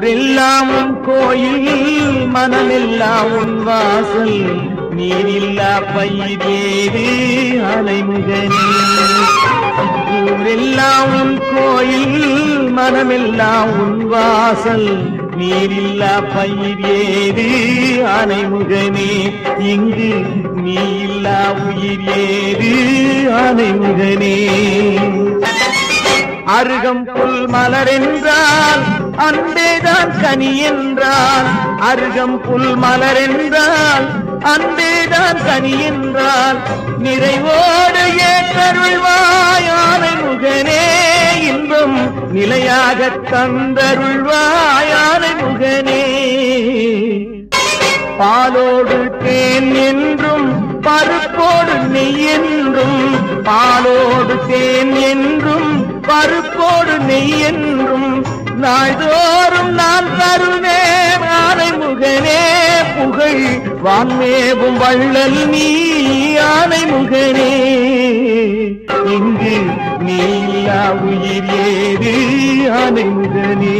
ஊரெல்லாம் உன் கோயில் மனமெல்லாம் உன் வாசல். நீரில்லா பயிர் அலைமுகனே. ஊரெல்லாம் உன் கோயில் மனமெல்லாம் உன் வாசல். நீரில்லா பயிர் ஏது அனைமுகனே இங்கு நீ இல்லா உயிர் ஏது அனைமுகனே அருகம் புல் மலர் என்றால் அன்பேதான் கனி என்றால். அருகம் புல் மலர் என்றால் அன்பேதான் கனி என்றால். நிறைவோடு ஏற்றருள்வாயான முகனே இன்பம் நிலையாக தந்தருள்வாயான முகனே. பாலோடு தேன் என்றும் பருப்போடு நெய் என்றும் பாலோடு தேன் என்றும் நெய் என்றும் நாள்தோறும் நான் தருவேன் ஆனை முகனே புகழ் வான்மேவும் வள்ளல் நீ ஆனை முகனே. இங்கு நீ இல்லா உயிர் ஏது ஆனை முகனே.